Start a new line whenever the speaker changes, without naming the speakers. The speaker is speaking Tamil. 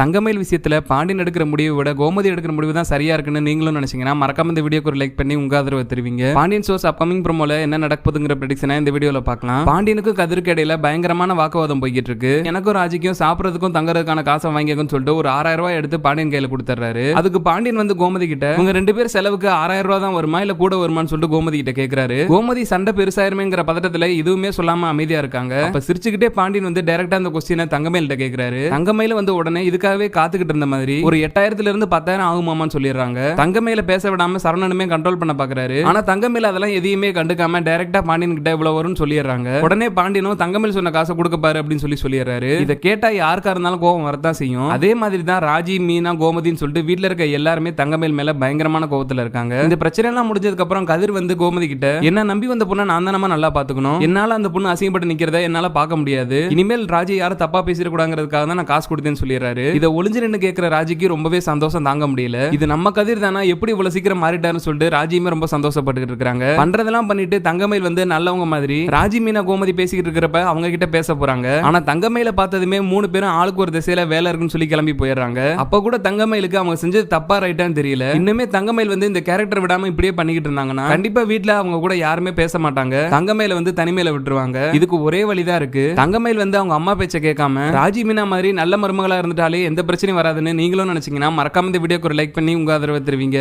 தங்கமயில் விஷயத்துல பாண்டியன் எடுக்கிற முடிவை விட கோமதி எடுக்கிற முடிவு தான் சரியா இருக்குன்னு நீங்களும் நினைச்சீங்கன்னா மறக்காம இந்த வீடியோக்கு ஒரு லைக் பண்ணி உங்க ஆதரவு தெரிவிங்க. பாண்டியன் ஷோஸ் அப்கமிங் ப்ரோமோல என்ன நடக்குதுங்கிற ப்ரெடிக்ஷனை இந்த வீடியோல பார்க்கலாம். பாண்டியனுக்கு கதிருக்கு இடையில பயங்கரமான வாக்குவாதம் போய்கிட்டு இருக்கு. எனக்கும் ராஜிக்கும் சாப்பிடறதுக்கும் தங்குறதுக்கான காசை வாங்கிக்கன்னு சொல்லிட்டு ஒரு ஆறாயிரம் ரூபாய் எடுத்து பாண்டியன் கையில கொடுத்துறாரு அதுக்கு பாண்டியன் வந்து கோமதி கிட்ட உங்க ரெண்டு பேர் செலவுக்கு ஆறாயிரம் ரூபாய் தான் வருமா? இல்ல கூட வருமான்னு சொல்லிட்டு கோமதி கிட்ட கேக்குறாரு. கோமதி சண்டை பெருசாயிருமேங்கிற பதட்டத்துல இதுவுமே சொல்லாம அமைதியா இருக்காங்க. அப்ப சிரிச்சுக்கிட்டே பாண்டியன் வந்து டைரக்டா அந்த கொஸ்டினை தங்கமேல்கிட்ட கேக்குறாரு. தங்கமேல வந்து உடனே இதுக்கு இதுக்காகவே காத்துக்கிட்டு இருந்த மாதிரி ஒரு எட்டாயிரத்துல இருந்து பத்தாயிரம் ஆகுமாமான்னு சொல்லிடுறாங்க. தங்கமேல பேச விடாம சரவணனுமே கண்ட்ரோல் பண்ண பாக்குறாரு. ஆனா தங்கமேல அதெல்லாம் எதையுமே கண்டுக்காம டைரக்டா பாண்டியன் கிட்ட இவ்வளவு வரும்னு சொல்லிடுறாங்க. உடனே பாண்டியனும் தங்கமேல் சொன்ன காசை கொடுக்க பாரு அப்படின்னு சொல்லி சொல்லிடுறாரு. இதை கேட்டா யாருக்கா இருந்தாலும் கோவம் வரதான் செய்யும். அதே மாதிரி தான் ராஜி மீனா கோமதின்னு சொல்லிட்டு வீட்டுல இருக்க எல்லாருமே தங்கமேல் மேல பயங்கரமான கோவத்துல இருக்காங்க. இந்த பிரச்சனை எல்லாம் முடிஞ்சதுக்கு அப்புறம் கதிர் வந்து கோமதி கிட்ட என்ன நம்பி வந்த பொண்ணை நான் தானமா நல்லா பாத்துக்கணும்? என்னால அந்த பொண்ணு அசிங்கப்பட்டு நிக்கிறத என்னால பார்க்க முடியாது. இனிமேல் ராஜி யாரும் தப்பா பேசிடக்கூடாங்கிறதுக்காக தான் நான் காசு கொடுத்தேன்னு சொல்லிடுறாரு. இதை ஒளிஞ்சு நின்று கேட்கிற ராஜிக்கு ரொம்பவே சந்தோஷம் தாங்க முடியல. இது நம்ம கதிர் தானா? எப்படி இவ்வளவு சீக்கிரம் மாறிட்டாருன்னு சொல்லிட்டு ராஜியுமே ரொம்ப சந்தோஷப்பட்டுக்கிட்டு இருக்காங்க. பண்றதெல்லாம் பண்ணிட்டு தங்கமயில் வந்து நல்லவங்க மாதிரி ராஜி மீனா கோமதி பேசிக்கிட்டு இருக்கிறப்ப அவங்க கிட்ட பேச போறாங்க. ஆனா தங்கமயில பார்த்ததுமே மூணு பேரும் ஆளுக்கு ஒரு திசையில வேலை இருக்குன்னு சொல்லி கிளம்பி போயிடுறாங்க. அப்ப கூட தங்கமயிலுக்கு அவங்க செஞ்சது தப்பா ரைட்டான்னு தெரியல. இன்னுமே தங்கமயில் வந்து இந்த கேரக்டர் விடாம இப்படியே பண்ணிக்கிட்டு இருந்தாங்கன்னா கண்டிப்பா வீட்டுல அவங்க கூட யாருமே பேச மாட்டாங்க. தங்கமயில வந்து தனிமையில விட்டுருவாங்க. இதுக்கு ஒரே வழிதான் இருக்கு. தங்கமயில் வந்து அவங்க அம்மா பேச்ச கேட்காம ராஜி மீனா மாதிரி நல்ல மருமகளா இருந்துட்டாலே எந்த பிரச்சனையும் வராதுன்னு நீங்களும் நினச்சிங்கன்னா மறக்காம இந்த வீடியோக்கு ஒரு லைக் பண்ணி உங்கள் ஆதரவை தருவீங்க.